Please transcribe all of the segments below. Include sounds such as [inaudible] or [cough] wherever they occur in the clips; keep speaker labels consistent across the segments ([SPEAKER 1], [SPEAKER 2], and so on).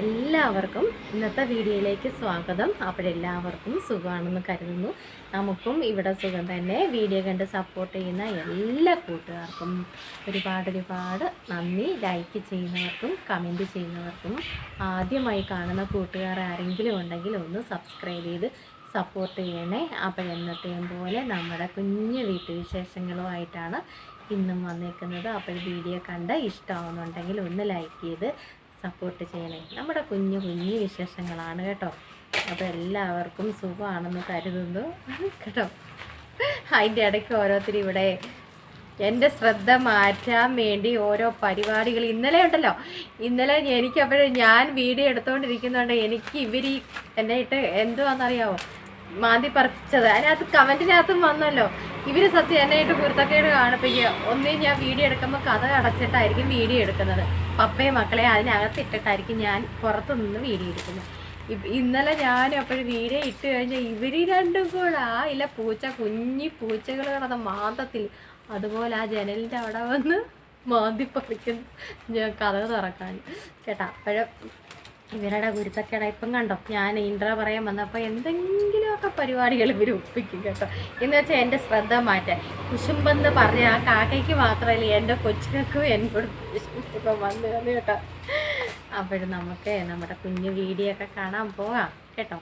[SPEAKER 1] എല്ലാവർക്കും ഇന്നത്തെ വീഡിയോയിലേക്ക് സ്വാഗതം. അപ്പോഴെല്ലാവർക്കും സുഖമാണെന്ന് കരുതുന്നു. നമുക്കും ഇവിടെ സുഖം തന്നെ. വീഡിയോ കണ്ട് സപ്പോർട്ട് ചെയ്യുന്ന എല്ലാ കൂട്ടുകാർക്കും ഒരുപാട് ഒരുപാട് നന്ദി. ലൈക്ക് ചെയ്യുന്നവർക്കും കമന്റ് ചെയ്യുന്നവർക്കും. ആദ്യമായി കാണുന്ന കൂട്ടുകാർ ആരെങ്കിലും ഉണ്ടെങ്കിൽ ഒന്ന് സബ്സ്ക്രൈബ് ചെയ്ത് സപ്പോർട്ട് ചെയ്യണേ. അപ്പോൾ എന്നത്തെയും പോലെ നമ്മുടെ കുഞ്ഞു വീട്ടുവിശേഷങ്ങളുമായിട്ടാണ് ഇന്നും വന്നേക്കുന്നത്. അപ്പോൾ വീഡിയോ കണ്ട് ഇഷ്ടമാവുന്നുണ്ടെങ്കിൽ ഒന്ന് ലൈക്ക് ചെയ്ത് സപ്പോർട്ട് ചെയ്യണേ. നമ്മുടെ കുഞ്ഞു കുഞ്ഞു വിശേഷങ്ങളാണ് കേട്ടോ. അപ്പോൾ എല്ലാവർക്കും സുഖമാണെന്ന് കരുതുന്നു. കേട്ടോ. അതിന്റെ ഇടയ്ക്ക് ഓരോരുത്തർ ഇവിടെ എന്റെ ശ്രദ്ധ മാറ്റാൻ വേണ്ടി ഓരോ പരിപാടികൾ ഇന്നലെ ഉണ്ടല്ലോ. ഇന്നലെ എനിക്ക് അപ്പോഴും ഞാൻ വീഡിയോ എടുത്തുകൊണ്ടിരിക്കുന്നുണ്ട് എനിക്ക് ഇവർ എന്നെ ഇട്ട് എന്തുവാണെന്നറിയാവോ മാന്തി പറിച്ചത്. അതിനകത്ത് കമന്റിനകത്തും വന്നല്ലോ. ഇവർ സത്യം എന്നെ ഇട്ട് കുരുത്തക്കേട് കാണിപ്പിക്കുക ഒന്നേ ഞാൻ വീഡിയോ എടുക്കുമ്പോൾ കഥ അടച്ചിട്ടായിരിക്കും വീഡിയോ എടുക്കുന്നത്. പപ്പയും മക്കളെ അതിനകത്ത് ഇട്ടിട്ടായിരിക്കും ഞാൻ പുറത്തു നിന്ന് വീഡിയോ എടുക്കുന്നത് ഇന്നലെ ഞാൻ അപ്പോഴും വീഡിയോ ഇട്ട് കഴിഞ്ഞാൽ ഇവർ രണ്ടും കൂടെ ആ ഇല്ല പൂച്ച കുഞ്ഞി പൂച്ചകൾ കിടന്ന മാന്തത്തിൽ. അതുപോലെ ആ ജനലിന്റെ അവിടെ വന്ന് മാന്തി പറിക്കുന്നു. ഞാൻ കഥ തുറക്കാൻ കേട്ടാ അപ്പോഴും ഇവരുടെ ഗുരുത്തക്കേട ഇപ്പം കണ്ടോ? ഞാൻ ഇൻട്ര പറയാൻ വന്നപ്പോൾ എന്തെങ്കിലുമൊക്കെ പരിപാടികൾ ഇവർ ഒപ്പിക്കും കേട്ടോ. എന്ന് വെച്ചാൽ എന്റെ ശ്രദ്ധ മാറ്റാൻ. കുശുമ്പെന്ന് പറഞ്ഞ ആ കാക്കയ്ക്ക് മാത്രമല്ല എന്റെ കൊച്ചുകൾക്കും എന്നോട് ഇപ്പം വന്നു വന്നു കേട്ടോ. അപ്പോഴും നമുക്ക് നമ്മുടെ കുഞ്ഞു വീഡിയോ ഒക്കെ കാണാൻ പോകാം കേട്ടോ.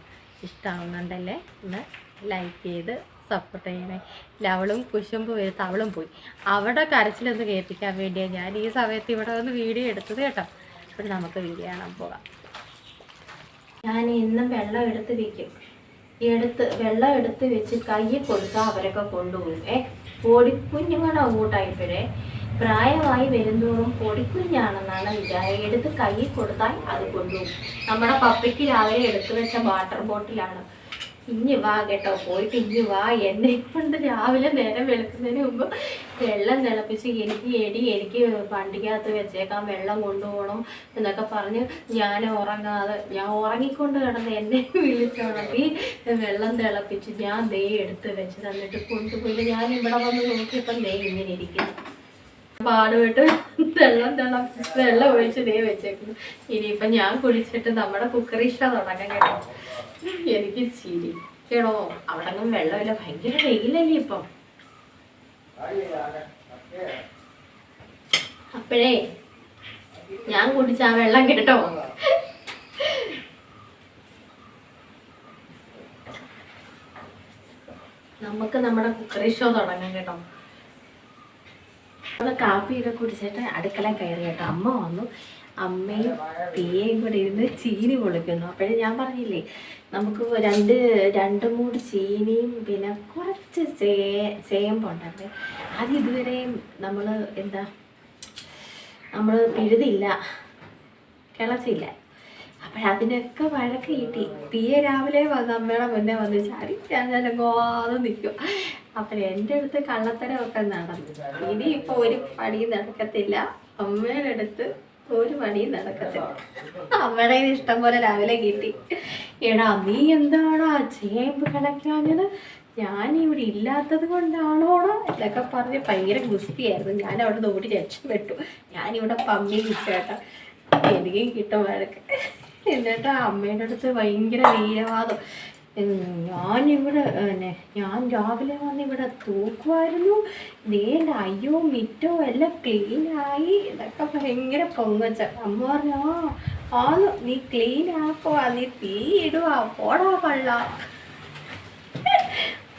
[SPEAKER 1] ഇഷ്ടമാവുന്നുണ്ടല്ലേ? ഒന്ന് ലൈക്ക് ചെയ്ത് സപ്പോർട്ട് ചെയ്യണേ. ലവളും കുശുമ്പ് വരുത്ത അവളും പോയി. അവിടെ കരച്ചിലൊന്ന് കേൾപ്പിക്കാൻ വേണ്ടിയാണ് ഞാൻ ഈ സമയത്ത് ഇവിടെ വന്ന് വീഡിയോ എടുത്തത് കേട്ടോ. അപ്പോൾ നമുക്ക് വീഡിയോ കാണാൻ പോകാം. ഞാൻ എന്നും വെള്ളം എടുത്ത് വെക്കും. എടുത്ത് വെള്ളം എടുത്ത് വെച്ച് കയ്യിൽ കൊടുത്താൽ അവരൊക്കെ കൊണ്ടുപോകും. ഏ പൊടിക്കുഞ്ഞുങ്ങളാ കൂട്ടായിപ്പോഴേ പ്രായമായി വരുന്തോറും പൊടിക്കുഞ്ഞാണെന്നാണ് വിചാരം. എടുത്ത് കയ്യിൽ കൊടുത്താൽ അത് കൊണ്ടുപോകും. നമ്മുടെ പപ്പയ്ക്ക് രാവിലെ എടുത്തു വെച്ച വാട്ടർ ബോട്ടിലാണ്. ഇഞ്ഞു വാ കേട്ടോ പോയിട്ട് ഇഞ്ഞു വാ. എന്നെ കൊണ്ട് രാവിലെ നേരം വെളുക്കുന്നതിന് മുമ്പ് വെള്ളം തിളപ്പിച്ച് എനിക്ക് എടി എനിക്ക് വണ്ടിക്കകത്ത് വെച്ചേക്കാം വെള്ളം കൊണ്ടുപോകണം എന്നൊക്കെ പറഞ്ഞ് ഞാൻ ഉറങ്ങാതെ ഞാൻ ഉറങ്ങിക്കൊണ്ട് കിടന്ന് എന്നെ [laughs] വിളിച്ചുണക്കി വെള്ളം തിളപ്പിച്ച് ഞാൻ നെയ്യ് എടുത്ത് വെച്ച് തന്നിട്ട് കൊണ്ടുപോയിട്ട് ഞാൻ ഇവിടെ വന്ന് നോക്കിയപ്പം ദേ ഇങ്ങനെ ഇരിക്കുന്നു. പാടുപെട്ട് വെള്ളം തിളപ്പിച്ച് വെള്ളം ഒഴിച്ച് ദേ വെച്ചേക്കുന്നു. ഇനിയിപ്പം ഞാൻ കുളിച്ചിട്ട് നമ്മുടെ കുക്കറിഷ തുടങ്ങാൻ കേട്ടോ. എനിക്ക് ചിരി കേടോ അവിടെ വെള്ളമില്ല. ഭയങ്കര വെയിലല്ലേ ഇപ്പം. അപ്പോഴേ ഞാൻ കുടിച്ച ആ വെള്ളം കേട്ടോ നമുക്ക് നമ്മുടെ കുക്കറി ഷോ തുടങ്ങാം കേട്ടോ. നമ്മൾ കാപ്പിയൊക്കെ കുടിച്ചിട്ട് അടുക്കള കയറി കേട്ടോ. അമ്മ വന്നു. അമ്മയും പിയയും കൂടെ ഇരുന്ന് ചീനി പൊളിക്കുന്നു. അപ്പോഴേ ഞാൻ പറഞ്ഞില്ലേ നമുക്ക് രണ്ട് രണ്ട് മൂട് ചീനിയും പിന്നെ കുറച്ച് ചേ ചേമ്പുണ്ടല്ലേ അത് ഇതുവരെയും നമ്മൾ എന്താ നമ്മൾ പിഴുതില്ല കിളച്ചില്ല. അപ്പോഴതിനൊക്കെ വഴക്ക് കിട്ടി. പിയെ രാവിലെ അമ്മയുടെ മുന്നേ വന്ന് ചാടി ഞാൻ നിൽക്കും. അപ്പം എന്റെ അടുത്ത് കള്ളത്തരമൊക്കെ നടന്നു. ഇനിയിപ്പോൾ ഒരു പണി നടക്കത്തില്ല. അമ്മയുടെ അടുത്ത് ഒരു മണി നടക്കത്തില്ല. അമ്മയുടെ ഇഷ്ടം പോലെ രാവിലെ കിട്ടി. എടാ നീ എന്താണോ ചേമ്പ് കിടക്കാഞ്ഞത് ഞാൻ ഇവിടെ ഇല്ലാത്തത് കൊണ്ടാണോടാ എന്നൊക്കെ പറഞ്ഞ് ഭയങ്കര ഗുസ്തിയായിരുന്നു. ഞാൻ അവിടെ ഓടി രക്ഷപ്പെട്ടു ഞാനിവിടെ പമ്മി കിട്ടേട്ടാ എനിക്കും കിട്ടും വഴക്ക്. എന്നിട്ട് അമ്മയുടെ അടുത്ത് ഭയങ്കര വീരവാദം ഞാനിവിടെ പിന്നെ ഞാൻ രാവിലെ വന്ന് ഇവിടെ തൂക്കുമായിരുന്നു നേണ്ട അയ്യോ മിറ്റോ എല്ലാം ക്ലീനായി ഇതൊക്കെ ഭയങ്കര പൊങ്ങച്ച. അമ്മ പറഞ്ഞു ആ ആന്ന് നീ ക്ലീൻ ആക്കുവാ നീ തീ ഇടുവാ പോടാ കള്ള.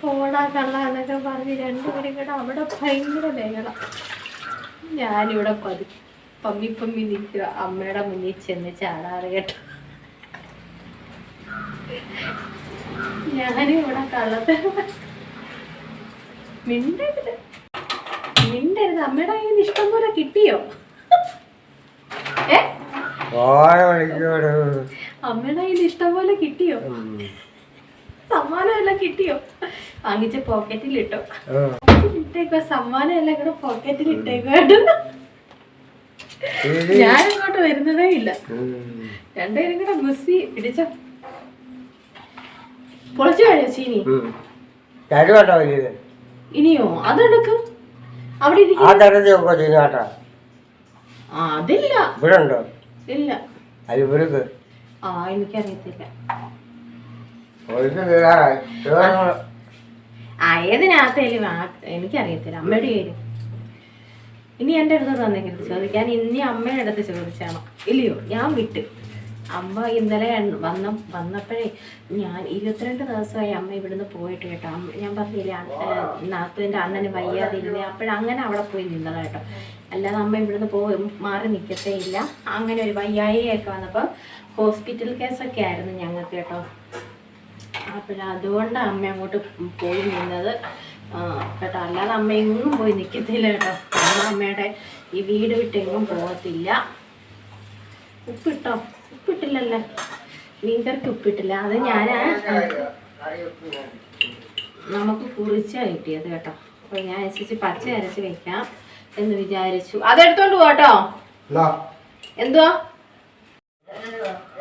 [SPEAKER 1] പോടാ കള്ള എന്നൊക്കെ പറഞ്ഞ് രണ്ടുപേരും കൂടെ അവിടെ ഭയങ്കര ബഹളം. ഞാനിവിടെ പതി പമ്മി പമ്മി നിൽക്കുക അമ്മയുടെ മുന്നിൽ ചെന്ന് ചാടാറ് കേട്ടോ. ഞാനും ഇവിടെ കള്ളത്തെ മിണ്ടരുത്. മിണ്ടരുത്. അമ്മയുടെ കയ്യിൽ നിന്ന് ഇഷ്ടം പോലെ കിട്ടിയോ? അമ്മയുടെ കയ്യിൽ ഇഷ്ടം പോലെ കിട്ടിയോ? സമ്മാനം എല്ലാം കിട്ടിയോ? വാങ്ങിച്ച പോക്കറ്റിൽ ഇട്ടോ ഇട്ടേക്കോ സമ്മാനം എല്ലാം കൂടെ പോക്കറ്റിൽ ഇട്ടേക്കോ ഞാൻ ഇങ്ങോട്ട് വരുന്നതേ ഇല്ല. രണ്ടുപേരും കൂടെ ബുസ്സി പിടിച്ചോ? പൊളിച്ചു കഴിഞ്ഞോ ചീനി?
[SPEAKER 2] തരുവാട്ടോ
[SPEAKER 1] ഇനിയോ? അതെടുക്കും. അവിടെ
[SPEAKER 2] ആ തരത്തിൽ ഒക്കെ
[SPEAKER 1] അതില്ല.
[SPEAKER 2] ഇവിടെ ഉണ്ടോ
[SPEAKER 1] ഇല്ല.
[SPEAKER 2] അത് ഇവർക്ക്.
[SPEAKER 1] ആ എനിക്കറിയത്തില്ല. ഏതിനകത്തേലും അമ്മയുടെ പേര്. ഇനി എന്റെ അടുത്ത് തന്നെ ചോദിക്കാൻ ഇനി അമ്മയുടെ അടുത്ത് ചോദിച്ചാണോ? ഇല്ലയോ? ഞാൻ വിട്ട്. അമ്മ ഇന്നലെ വന്ന വന്നപ്പോഴേ ഞാൻ ഇരുപത്തിരണ്ട് ദിവസമായി അമ്മ ഇവിടുന്ന് പോയിട്ട് കേട്ടോ. അമ്മ ഞാൻ പറഞ്ഞില്ലേ നാത്തുവിന്റെ അണ്ണന് വയ്യാതിരുന്നേ. അപ്പോഴങ്ങനെ അവിടെ പോയി നിന്നതാണ് കേട്ടോ. അല്ലാതെ അമ്മ ഇവിടുന്ന് പോയി മാറി നിൽക്കത്തേ ഇല്ല. അങ്ങനെ ഒരു വയ്യായിയൊക്കെ വന്നപ്പോൾ ഹോസ്പിറ്റൽ കേസൊക്കെ ആയിരുന്നു ഞങ്ങൾക്ക് കേട്ടോ. അപ്പോഴതുകൊണ്ടാണ് അമ്മ അങ്ങോട്ട് പോയി നിന്നത്. കേട്ടോ. അല്ലാതെ അമ്മ എങ്ങും പോയി നിൽക്കത്തില്ല കേട്ടോ. അമ്മ അമ്മയുടെ ഈ വീട് വിട്ടെങ്ങും പോകത്തില്ല. ഉപ്പിട്ടോ? ഉപ്പിട്ടില്ലല്ലേ. മീൻകറിക്ക് ഉപ്പിട്ടില്ല. അത് ഞാൻ നമുക്ക് കുറിച്ചാ കിട്ടിയത് കേട്ടോ. അപ്പൊ ഞാൻ അനുസരിച്ച് പച്ച അരച്ച് വെക്കാം എന്ന് വിചാരിച്ചു. അതെടുത്തോണ്ട് പോട്ടോ എന്തുവാ?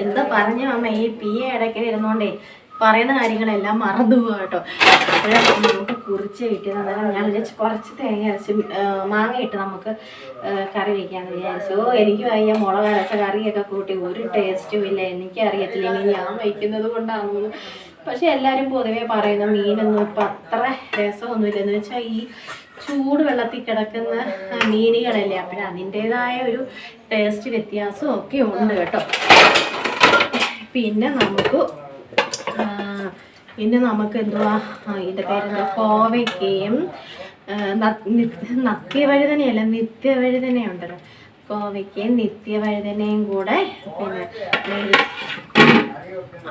[SPEAKER 1] എന്താ പറഞ്ഞ അമ്മ ഈ പി എ ഇടയ്ക്ക് ഇരുന്നോണ്ടേ. പറയുന്ന കാര്യങ്ങളെല്ലാം മറന്നു പോകാം കേട്ടോ. അപ്പോഴാണ് നമുക്ക് കുറിച്ച് കിട്ടിയത് അന്നേരം ഞാൻ വിചാരിച്ചു കുറച്ച് തേങ്ങ അരച്ച് മാങ്ങ ഇട്ട് നമുക്ക് കറി വയ്ക്കാമെന്ന് വിചാരിച്ചു. എനിക്ക് വയ്യ മുളക് അരച്ച കറിയൊക്കെ കൂട്ടി ഒരു ടേസ്റ്റും ഇല്ല. എനിക്കറിയത്തില്ല ഇനി ഞാൻ വയ്ക്കുന്നത് കൊണ്ടാണെന്ന്. പക്ഷെ എല്ലാവരും പൊതുവെ പറയുന്ന മീനൊന്നും ഇപ്പം അത്ര രസമൊന്നുമില്ല എന്ന് വെച്ചാൽ ഈ ചൂട് വെള്ളത്തിൽ കിടക്കുന്ന മീനുകളല്ലേ. അപ്പോൾ അതിന്റെതായ ഒരു ടേസ്റ്റ് വ്യത്യാസവും ഒക്കെ ഉണ്ട് കേട്ടോ. പിന്നെ നമുക്ക് പിന്നെ നമുക്ക് എന്തുവാ ഇതിന്റെ പേരെന്താ? കോവയ്ക്കയും വഴി തന്നെയല്ല നിത്യ വഴി നിത്യവഴുതനയുണ്ടല്ലോ. കോവയ്ക്കയും നിത്യവഴുതനയും കൂടെ പിന്നെ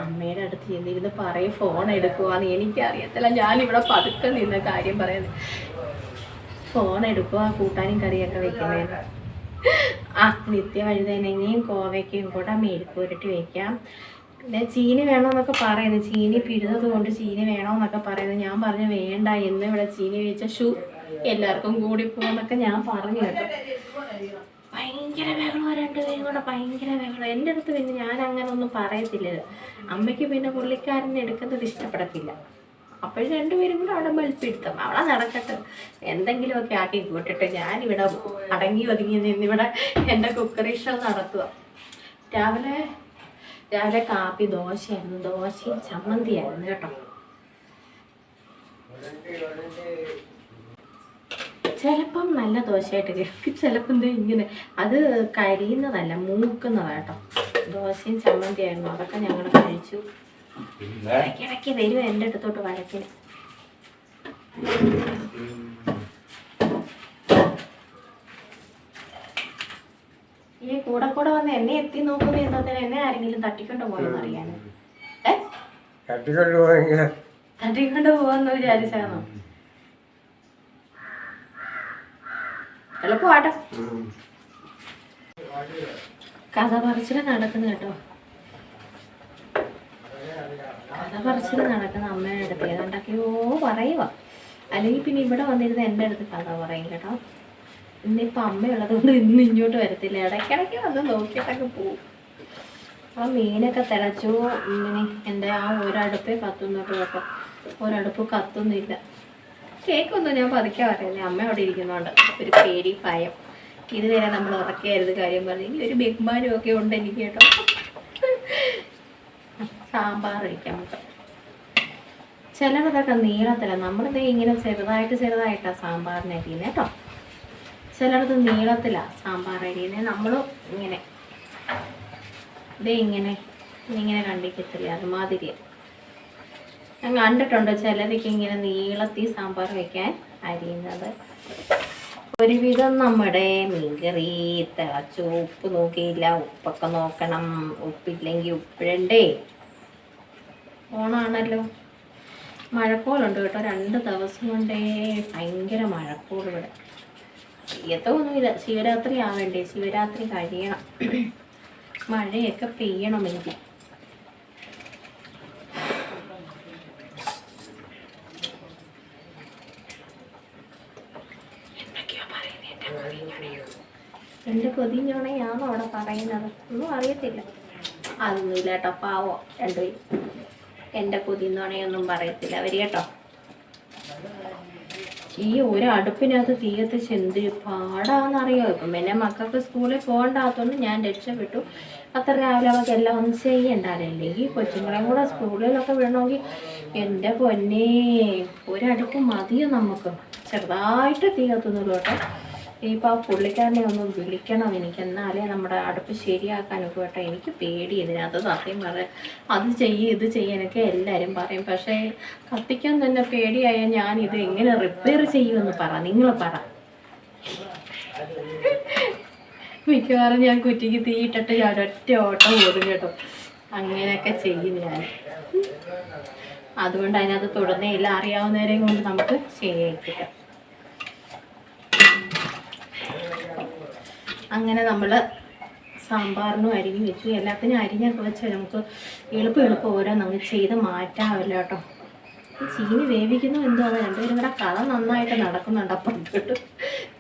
[SPEAKER 1] അമ്മയുടെ അടുത്ത് ചെന്നിരുന്ന് പറയും ഫോൺ എടുക്കുവാന്ന്. എനിക്കറിയത്തില്ല ഞാനിവിടെ പതുക്കെ നിന്ന് കാര്യം പറയുന്നത്. ഫോൺ എടുക്കുക കൂട്ടാനും കറിയൊക്കെ വെക്കുന്നതിന് ആ നിത്യ വഴുതനങ്ങയും കോവയ്ക്കയും കൂടെ മെഴുക്കുരുട്ടി വെക്കാം. പിന്നെ ചീനി വേണമെന്നൊക്കെ പറയുന്നത് ചീനി പിഴുന്നത് കൊണ്ട് ചീനി വേണമെന്നൊക്കെ പറയുന്നത് ഞാൻ പറഞ്ഞു വേണ്ട എന്ന് ഇവിടെ ചീനി വെച്ച ഷൂ എല്ലാവർക്കും കൂടി പോകുന്നൊക്കെ ഞാൻ പറഞ്ഞു കേട്ടോ. ഭയങ്കര ബഹളം രണ്ടുപേരും കൂടെ ഭയങ്കര ബഹളം എന്റെ അടുത്ത് പിന്നെ ഞാൻ അങ്ങനെ ഒന്നും പറയത്തില്ല. അമ്മയ്ക്ക് പിന്നെ പുള്ളിക്കാരനെ എടുക്കുന്നത് ഇഷ്ടപ്പെടത്തില്ല. അപ്പോഴും രണ്ടുപേരും കൂടെ അവിടെ മത്സരിത്തം അവിടെ നടക്കട്ടെ. എന്തെങ്കിലുമൊക്കെ ആക്കി കൂട്ടിട്ട് ഞാനിവിടെ അടങ്ങി ഒതുങ്ങി നിന്നിവിടെ എന്റെ കുക്കറി ഷോ നടത്തുക രാവിലെ രാവിലെ കാപ്പി ദോശയായിരുന്നു ദോശയും ചമ്മന്തിയായിരുന്നു കേട്ടോ. ചിലപ്പം നല്ല ദോശയായിട്ട് കിട്ടും ചിലപ്പം ഇങ്ങനെ അത് കരിയുന്നതല്ല മൂക്കുന്നതാണ് കേട്ടോ. ദോശയും ചമ്മന്തിയായിരുന്നു. അതൊക്കെ ഞങ്ങൾ കഴിച്ചു. ഇടയ്ക്കിടയ്ക്ക് വരും എന്റെ അടുത്തോട്ട് വഴക്കിന് ഈ കൂടെ കൂടെ വന്ന് എന്നെ എത്തി നോക്കുന്ന എന്താ എന്നെ ആരെങ്കിലും തട്ടിക്കൊണ്ട് പോയെന്ന് അറിയാൻ.
[SPEAKER 2] തട്ടിക്കൊണ്ട് പോയെങ്കിലും.
[SPEAKER 1] തട്ടിക്കൊണ്ട് പോവാന്ന് വിചാരിച്ചാണോ? എളുപ്പമാട്ടെ കഥ പറിച്ചിൽ നടക്കുന്നു കേട്ടോ. കഥ പറിച്ചിൽ നടക്കുന്ന അമ്മയുടെ അടുത്ത് ഏതാണ്ടൊക്കെയോ പറയുക അല്ലെങ്കിൽ പിന്നെ ഇവിടെ വന്നിരുന്ന് എന്റെ അടുത്ത് കഥ പറയും കേട്ടോ. ഇന്നിപ്പോൾ അമ്മയുള്ളത് കൊണ്ട് ഇന്ന് ഇങ്ങോട്ട് വരത്തില്ല. ഇടയ്ക്കിടയ്ക്ക് വന്ന് നോക്കിയിട്ടൊക്കെ പോവും. ആ മീനൊക്കെ തിളച്ചു. ഇങ്ങനെ എന്റെ ആ ഒരടുപ്പേ കത്തുന്നുണ്ട് കേട്ടോ. ഒരടുപ്പ് കത്തുന്നില്ല. കേക്കൊന്നും ഞാൻ പതുക്കെ പറയുന്നത് അമ്മ അവിടെ ഇരിക്കുന്നുണ്ട്. ഒരു പേടി ഭയം. ഇതുവരെ നമ്മൾ ഉറക്കിയായിരുന്നു കാര്യം പറഞ്ഞു. ഇനി ഒരു ബഹുമാനം ഒക്കെ ഉണ്ട് എനിക്ക് കേട്ടോ. സാമ്പാർ ഒഴിക്കാം നമുക്ക് ചിലവതൊക്കെ നീളത്തില്ല നമ്മളിത് ഇങ്ങനെ ചെറുതായിട്ട് ചെറുതായിട്ടാണ് സാമ്പാറിനെ കേട്ടോ. ചിലടത്ത് നീളത്തിലാണ് സാമ്പാർ അരിയെ നമ്മൾ ഇങ്ങനെ. ഇതേ ഇങ്ങനെ. ഇങ്ങനെ കണ്ടിക്കത്തില്ല? അതുമാതിരി ഞാൻ കണ്ടിട്ടുണ്ട് ചിലരൊക്കെ ഇങ്ങനെ നീളത്തിൽ സാമ്പാർ വയ്ക്കാൻ അരിയുന്നത്. ഒരുവിധം നമ്മുടെ മീൻകറി തിളച്ചു ഉപ്പ് നോക്കിയില്ല ഉപ്പൊക്കെ നോക്കണം. ഉപ്പില്ലെങ്കിൽ ഉപ്പിടണ്ടേ. ഓണാണല്ലോ. മഴക്കോളുണ്ട് കേട്ടോ. രണ്ട് ദിവസം കൊണ്ടേ ഭയങ്കര മഴക്കോൾ ഇവിടെ. ചെയ്യത്തൊന്നുമില്ല ശിവരാത്രി ആവണ്ടേ? ശിവരാത്രി കഴിയണം. മഴയൊക്കെ പെയ്യണം എനിക്ക് എന്റെ കൊതിഞ്ഞോണയാണോ അവിടെ പറയുന്നത്? ഒന്നും അറിയത്തില്ല. അതൊന്നുമില്ല കേട്ടോ. പാവോ രണ്ടുപേരും. എന്റെ കൊതിഞ്ഞോണയൊന്നും പറയത്തില്ല. അവർ കേട്ടോ. ഈ ഒരു അടുപ്പിനകത്ത് തീ കത്തിച്ച് എന്ത് പാടാന്നറിയോ? ഇപ്പം പിന്നെ മക്കൾക്ക് സ്കൂളിൽ പോകണ്ടാത്തതുകൊണ്ട് ഞാൻ രക്ഷപ്പെട്ടു. അത്ര രാവിലെ നമുക്ക് എല്ലാം ഒന്നും ചെയ്യണ്ട അല്ലെങ്കിൽ കൊച്ചുങ്ങളെയും കൂടെ സ്കൂളിലൊക്കെ വിടണമെങ്കിൽ എന്റെ പൊന്നേ ഒരടുപ്പ് മതിയോ നമുക്ക്? ചെറുതായിട്ട് തീ കത്തുന്നുള്ളൂ കേട്ടോ ഇനിയിപ്പോൾ ആ പുള്ളിക്കാരനെ ഒന്ന് വിളിക്കണം എനിക്ക്. എന്നാലേ നമ്മുടെ അടുപ്പ് ശരിയാക്കാനൊക്കെ കേട്ടോ എനിക്ക് പേടി ഇതിനകത്ത് സത്യം പറയാം അത് ചെയ്യ് ഇത് ചെയ്യാനൊക്കെ എല്ലാവരും പറയും. പക്ഷേ കത്തിക്കാൻ തന്നെ പേടിയായ ഞാൻ ഇത് എങ്ങനെ റിപ്പയർ ചെയ്യുമെന്ന് പറ. നിങ്ങൾ പറ. മിക്കവാറും ഞാൻ കുറ്റിക്ക് തീയിട്ടിട്ട് ഞാൻ ഒറ്റ ഓട്ടം ഓടും കേട്ടോ അങ്ങനെയൊക്കെ ചെയ്യും ഞാൻ. അതുകൊണ്ട് അതിനകത്ത് തുടർന്നേ ഇല്ല. അറിയാവുന്നവരെയും കൊണ്ട് നമുക്ക് ശരിയാക്കിക്കാം അങ്ങനെ നമ്മൾ സാമ്പാറിനും അരിഞ്ഞ് വെച്ചു. എല്ലാത്തിനും അരിഞ്ഞൊക്കെ വെച്ചാൽ നമുക്ക് എളുപ്പം എളുപ്പം ഓരോ നമുക്ക് ചെയ്ത് മാറ്റാമല്ലോ കേട്ടോ. ചീനി വേവിക്കുന്നു എന്തോന്ന് രണ്ടുപേരും കൂടെ കഥ നന്നായിട്ട് നടക്കുന്നുണ്ട്. അപ്പുറത്തോട്ട്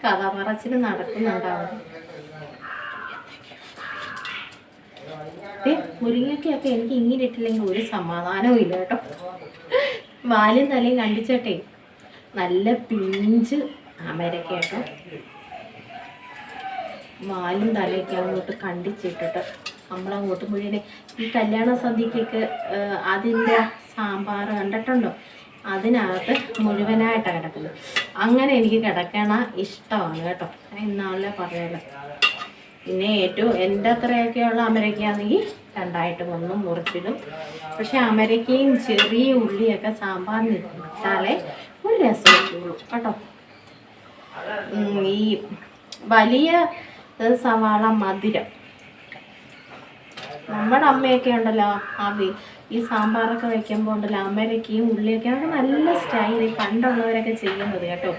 [SPEAKER 1] കഥ പറച്ചിൽ നടക്കുന്നുണ്ടാവും മുരിങ്ങയ്ക്കൊക്കെ എനിക്ക് ഇങ്ങനെ ഇട്ടില്ലെങ്കിൽ ഒരു സമാധാനവും ഇല്ല കേട്ടോ. വാലും തലയും കണ്ടിച്ചട്ടെ. നല്ല പിഞ്ച് അമരക്ക കേട്ടോ വാലും തലയൊക്കെ അങ്ങോട്ട് കണ്ടിച്ചിട്ടിട്ട് നമ്മളങ്ങോട്ട് മുഴുവൻ ഈ കല്യാണ സന്ധ്യക്കൊക്കെ അതിന്റെ സാമ്പാർ കണ്ടിട്ടുണ്ടോ? അതിനകത്ത് മുഴുവനായിട്ടാണ് കിടക്കുന്നത്. അങ്ങനെ എനിക്ക് കിടക്കണ ഇഷ്ടമാണ് കേട്ടോ. ഇന്നാളെ പറഞ്ഞല്ലോ പിന്നെ ഏറ്റവും എന്റെ അത്രയൊക്കെയുള്ള അമരയ്ക്കാണെങ്കിൽ രണ്ടായിട്ട് ഒന്നും മുറിച്ചിടും. പക്ഷെ അമരയ്ക്കയും ചെറിയ ഉള്ളിയൊക്കെ സാമ്പാറിന് ഇട്ടാലേ ഒരു രസം കേട്ടോ. ഈ വലിയ സവാള മധുരം. നമ്മുടെ അമ്മയൊക്കെ ഉണ്ടല്ലോ ആ വി- ഈ സാമ്പാറൊക്കെ വെക്കുമ്പോൾ ഉണ്ടല്ലോ അമരയ്ക്കയും ഉള്ളിയൊക്കെ അവർക്ക് നല്ല സ്റ്റൈൽ പണ്ടുള്ളവരൊക്കെ ചെയ്യുന്നത് കേട്ടോ.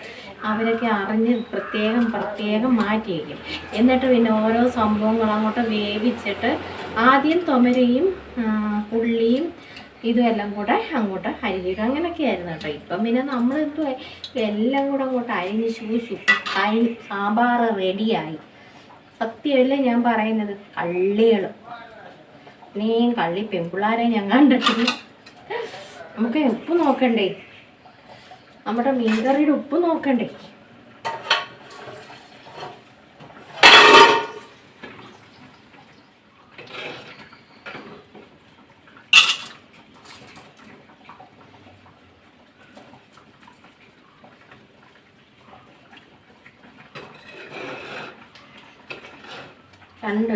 [SPEAKER 1] അവരൊക്കെ അറിഞ്ഞ് പ്രത്യേകം പ്രത്യേകം മാറ്റി വയ്ക്കും എന്നിട്ട് പിന്നെ ഓരോ സംഭവങ്ങൾ അങ്ങോട്ട് വേവിച്ചിട്ട് ആദ്യം തൊമരയും ഉള്ളിയും ഇതും എല്ലാം കൂടെ അങ്ങോട്ട് അരിഞ്ഞിടും. അങ്ങനെയൊക്കെ ആയിരുന്നു കേട്ടോ. ഇപ്പം പിന്നെ നമ്മൾ എന്തുവാ എല്ലാം കൂടെ അങ്ങോട്ട് അരിഞ്ഞ് ശൂശു അരി സാമ്പാർ റെഡിയായി സത്യമല്ലേ ഞാൻ പറയുന്നത്? കള്ളികൾ നീ കള്ളി പെൺപിള്ളാരെ ഞാൻ കണ്ടിട്ടില്ല. നമുക്ക് ഉപ്പ് നോക്കണ്ടേ? നമ്മുടെ മീൻകറിയുടെ ഉപ്പ് നോക്കണ്ടേ?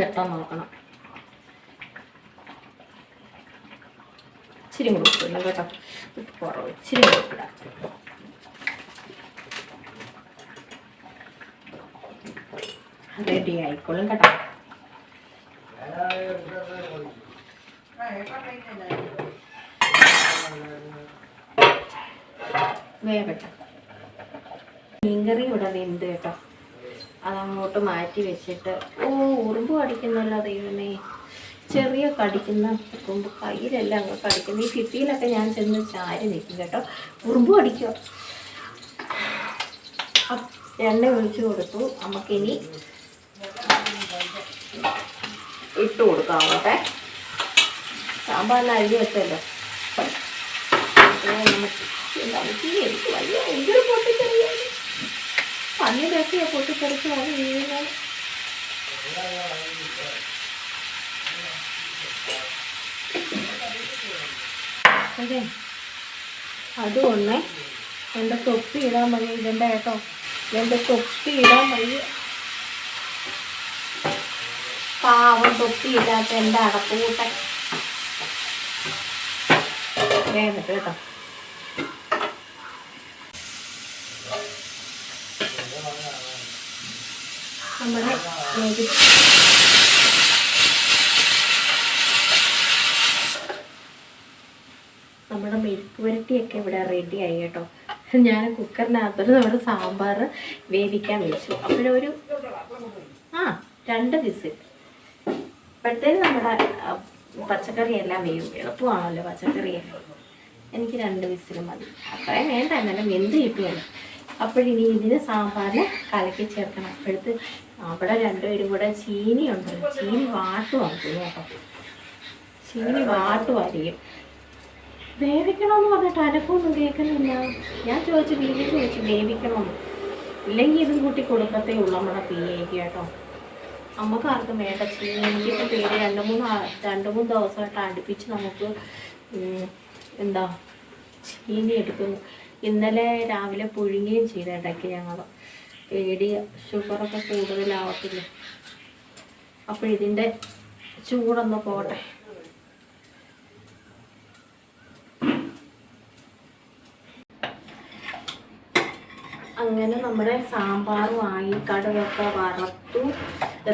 [SPEAKER 1] വട്ടം നോക്കണം. ഇച്ചിരി കൂടി ഉപ്പിടണം കേട്ടോ. കുറവ്. ഇച്ചിരി കൂടി റെഡി ആയിക്കോളും കേട്ടോ. വേവട്ടെ മീൻകറി ഇവിടെ വെന്ത് കേട്ടോ. അതങ്ങോട്ട് മാറ്റി വെച്ചിട്ട് ഓ ഉറുമ്പ് കടിക്കുന്നല്ല ദൈവമേ. ചെറിയ കടിക്കുന്ന ഉറുമ്പ് കയ്യിലെല്ലാം അങ്ങ് കടിക്കുന്ന. ഈ ഭിത്തിയിലൊക്കെ ഞാൻ ചെന്ന് ചാരി നിൽക്കും കേട്ടോ. ഉറുമ്പ് കടിക്കോ? എണ്ണ ഒഴിച്ചു കൊടുത്തു. നമുക്കിനി ഇട്ട് കൊടുക്കാം അങ്ങോട്ടെ സാമ്പാറിന് അരി വെച്ചല്ലോ എനിക്ക് വലിയ ഭയങ്കര പൊട്ടിച്ചെറിയാണ് പന്നിരൊക്കെയാ പൊട്ടിത്തെറിച്ച് വന്ന് വീഴുന്നത്. അതെ. അതുകൊണ്ട് എന്റെ തൊപ്പി ഇടാൻ മതി ഇടണ്ട കേട്ടോ? എന്റെ തൊപ്പി ഇടാൻ മതി പാവം തൊപ്പി ഇടാത്ത എന്റെ അടപ്പൂട്ടൻ. വേഗം കേട്ടോ. നമ്മുടെ നമ്മുടെ മെഴുക്ക് പുരട്ടിയൊക്കെ ഇവിടെ റെഡി ആയി കേട്ടോ. ഞാൻ കുക്കറിനകത്തൊരു നമ്മുടെ സാമ്പാർ വേവിക്കാൻ വെച്ചു. അപ്പോഴൊരു ആ രണ്ട് വിസിൽ അപ്പോഴത്തേന് നമ്മുടെ പച്ചക്കറി എല്ലാം വേവും. എളുപ്പമാണല്ലോ പച്ചക്കറി. എനിക്ക് രണ്ട് വിസിൽ മതി. അത്രയും വേണ്ട എന്നാലും വെന്ത് കിട്ടുമല്ലോ അപ്പോഴിനി ഇതിന് സാമ്പാറിൽ കലക്കി ചേർക്കണം. അപ്പോഴത്തെ അവിടെ രണ്ടുപേരും കൂടെ ചീനി ഉണ്ട് ചീനി വാട്ടുവാണ് കേട്ടോ. ചീനി വാട്ടുമായിരിക്കും വേവിക്കണമെന്ന് പറഞ്ഞിട്ട് അനക്കൊന്നും കേൾക്കുന്നില്ല. ഞാൻ ചോദിച്ചു വീട്ടിൽ ചോദിച്ചു വേവിക്കണമെന്ന് ഇല്ലെങ്കിൽ ഇതും കൂട്ടി കൊടുക്കത്തേ ഉള്ളൂ നമ്മുടെ പിയേക്ക് കേട്ടോ. നമുക്ക് ആർക്കും വേണ്ട ചീനി. എനിക്കിപ്പോൾ പേര് രണ്ട് മൂന്ന് രണ്ട് മൂന്ന് ദിവസമായിട്ട് അടുപ്പിച്ച് നമുക്ക് എന്താ ചീനി എടുക്കുന്നു. ഇന്നലെ രാവിലെ പുഴുങ്ങുകയും ചെയ്ത് ഇടയ്ക്ക് ഞങ്ങൾ പേടി ഷുഗറൊക്കെ കൂടുതലാവത്തില്ല? അപ്പോൾ ഇതിന്റെ ചൂടൊന്ന് പോട്ടെ. അങ്ങനെ നമ്മുടെ സാമ്പാറും ആയി കടുകൊക്കെ വറുത്തു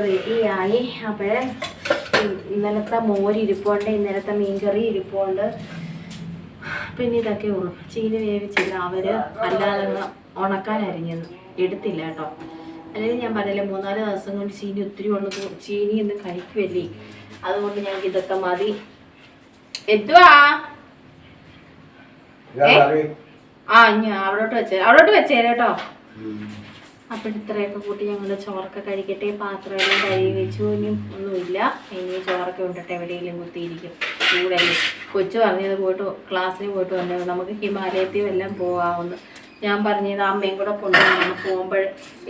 [SPEAKER 1] റെഡിയായി. അപ്പോഴേ ഇന്നലത്തെ മോര് ഇരിപ്പുണ്ട് ഇന്നലത്തെ മീൻകറി ഇരിപ്പുണ്ട്. പിന്നെ ഇതൊക്കെ ഉള്ളു. ചീനി വേവിച്ചില്ല. അവർ അല്ലാതെ ഉണക്കാൻ അരിഞ്ഞത് എടുത്തില്ല കേട്ടോ. അല്ലെങ്കിൽ ഞാൻ പറഞ്ഞില്ലേ മൂന്നാൽ ദിവസം കൊണ്ട് ചീനി ഒത്തിരി ഉള്ളത് ചീനി എന്ന് കഴിക്കുമല്ലേ അതുകൊണ്ട് ഞാൻ ഇതൊക്കെ മതി. എന്തുവാ. ആ ഞാൻ അവിടോട്ട് വെച്ചേ അവിടോട്ട് വെച്ചേ കേട്ടോ. അപ്പൊ ഇത്രയൊക്കെ കൂട്ടി ഞങ്ങൾ ചോറൊക്കെ കഴിക്കട്ടെ. പാത്രമെല്ലാം കഴുകി വെച്ചു. ഇനിയും ഒന്നുമില്ല. ഇനി ചോറൊക്കെ ഉണ്ടിട്ട്. എവിടെയെങ്കിലും കുത്തിയിരിക്കും. ചൂടല്ലേ. കൊച്ചു പറഞ്ഞത് പോയിട്ട് ക്ലാസ്സിൽ പോയിട്ട് വന്നത് നമുക്ക് ഹിമാലയത്തിൽ എല്ലാം പോകാമെന്ന് ഞാൻ പറഞ്ഞത് അമ്മയും കൂടെ കൊണ്ടുപോകണം പോകുമ്പോൾ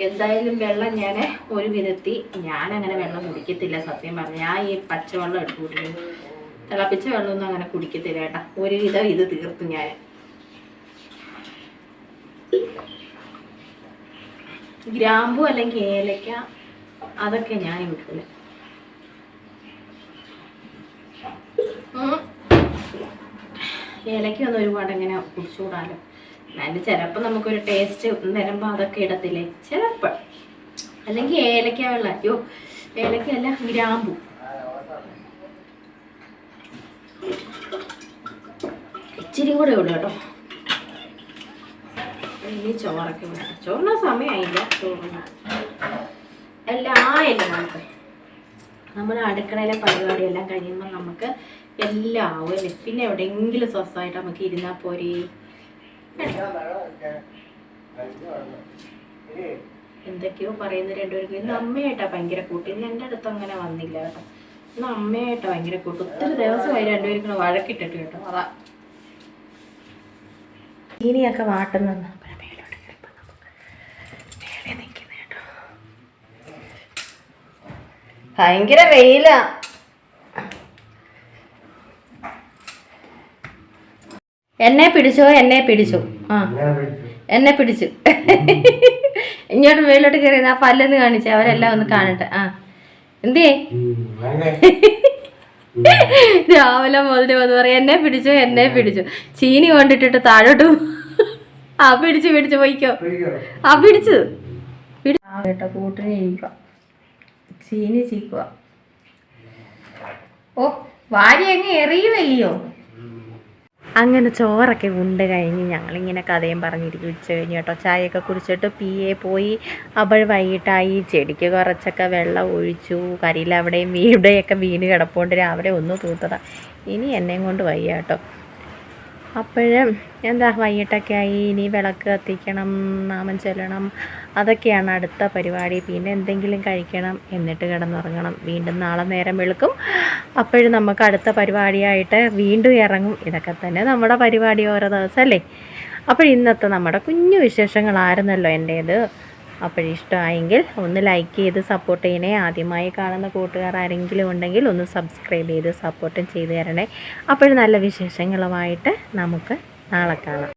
[SPEAKER 1] എന്തായാലും വെള്ളം ഞാൻ ഒരു വിധത്തി ഞാനങ്ങനെ വെള്ളം കുടിക്കത്തില്ല സത്യം പറഞ്ഞു. ഞാൻ ഈ പച്ചവെള്ളം എടുത്തു കുടിക്കും. തിളപ്പിച്ച വെള്ളമൊന്നും അങ്ങനെ കുടിക്കത്തില്ല കേട്ടാ. ഒരുവിധം ഇത് തീർത്തു ഞാൻ ഗ്രാമ്പു അല്ലെങ്കിൽ ഏലക്ക അതൊക്കെ ഞാൻ വിട്ടില്ല ഏലക്ക ഒന്നും ഒരുപാട് ഇങ്ങനെ കുടിച്ചുകൂടാലോ? എന്നാലും ചിലപ്പോൾ നമുക്കൊരു ടേസ്റ്റ് വരുമ്പോൾ അതൊക്കെ ഇടത്തില്ലേ? ചിലപ്പോൾ അല്ലെങ്കിൽ ഏലക്ക വെള്ളം. അയ്യോ ഏലക്ക അല്ല ഗ്രാമ്പു. ഇച്ചിരി കൂടെ ഉള്ളു കേട്ടോ. ഇനി ചോറൊക്കെ വേണം ചോറിന് സമയമായില്ല ചോറിന് എല്ലാം ആയില്ല നമുക്ക് നമ്മുടെ അടുക്കളയിലെ പരിപാടിയെല്ലാം കഴിയുമ്പോൾ നമുക്ക് എല്ലാം ആവുമല്ലേ പിന്നെ എവിടെയെങ്കിലും സ്വസ്ഥമായിട്ട് നമുക്ക് ഇരുന്നാൽ പോരേ. എന്തൊക്കെയോ പറയുന്ന രണ്ടുപേർക്കും ഇന്ന് അമ്മയായിട്ടാ ഭയങ്കര കൂട്ട്. ഇന്ന് എന്റെ അടുത്ത് അങ്ങനെ വന്നില്ല കേട്ടോ. ഇന്ന് അമ്മയായിട്ടാ ഭയങ്കര കൂട്ട്. ഒത്തിരി ദിവസമായി രണ്ടുപേർക്കും വഴക്കിട്ടിട്ട് കേട്ടോ. അതാ. ഇനിയൊക്കെ വാട്ടുന്നു ഭയങ്കര വെയിലാ. എന്നെ പിടിച്ചോ എന്നെ പിടിച്ചു. ആ. എന്നെ പിടിച്ചു. ഇങ്ങോട്ട് മേലോട്ട് കയറി ആ പല്ലെന്ന് കാണിച്ചു അവരെല്ലാം ഒന്ന് കാണട്ടെ. ആ. എന്തേ. രാവിലെ മുതൽ വന്ന് പറയാം എന്നെ പിടിച്ചു എന്നെ പിടിച്ചു. ചീനി കൊണ്ടിട്ടിട്ട് താഴോട്ട് ആ പിടിച്ചു പിടിച്ചു പോയിക്കോ. ആ പിടിച്ചു. കേട്ടോ കൂട്ടിന് ഇരിക്കുക ചീനി ചീക്കുക ഓ വാരി അങ്ങ് എറിയുമല്ലയോ അങ്ങനെ ചോറൊക്കെ ഉണ്ട് കഴിഞ്ഞ് ഞങ്ങളിങ്ങനെ കഥയും പറഞ്ഞിരിക്കും. ഉച്ച കഴിഞ്ഞ് കേട്ടോ. ചായയൊക്കെ കുടിച്ചിട്ട് പി എ പോയി. അപ്പോൾ വൈകിട്ടായി ചെടിക്ക് കുറച്ചൊക്കെ വെള്ളം ഒഴിച്ചു. കരിയിൽ അവിടെയും ഇവിടെയൊക്കെ വീണ് കിടപ്പുകൊണ്ട് രാവിലെ ഒന്ന് തൂത്തതാണ് ഇനി എന്നെയും കൊണ്ട് വയ്യ കേട്ടോ. അപ്പോഴും എന്താ വൈകിട്ടൊക്കെ ആയി ഇനി വിളക്ക് കത്തിക്കണം നാമം ചൊല്ലണം. അതൊക്കെയാണ് അടുത്ത പരിപാടി. പിന്നെ എന്തെങ്കിലും കഴിക്കണം എന്നിട്ട് കിടന്നുറങ്ങണം. വീണ്ടും നാളെ നേരം വെളുക്കും. അപ്പോഴും നമുക്ക് അടുത്ത പരിപാടിയായിട്ട് വീണ്ടും ഇറങ്ങും. ഇതൊക്കെ തന്നെ നമ്മുടെ പരിപാടി ഓരോ ദിവസം അല്ലേ അപ്പോൾ ഇന്നത്തെ നമ്മുടെ കുഞ്ഞു വിശേഷങ്ങളായിരുന്നല്ലോ എന്റേത് അപ്പോൾ ഇഷ്ടമായെങ്കിൽ ഒന്ന് ലൈക്ക് ചെയ്ത് സപ്പോർട്ട് ചെയ്യണേ. ആദ്യമായി കാണുന്ന കൂട്ടുകാർ ആരെങ്കിലും ഉണ്ടെങ്കിൽ ഒന്ന് സബ്സ്ക്രൈബ് ചെയ്ത് സപ്പോർട്ടും ചെയ്ത് തരണേ. അപ്പോഴും നല്ല വിശേഷങ്ങളുമായിട്ട് നമുക്ക് നാളെ കാണാം.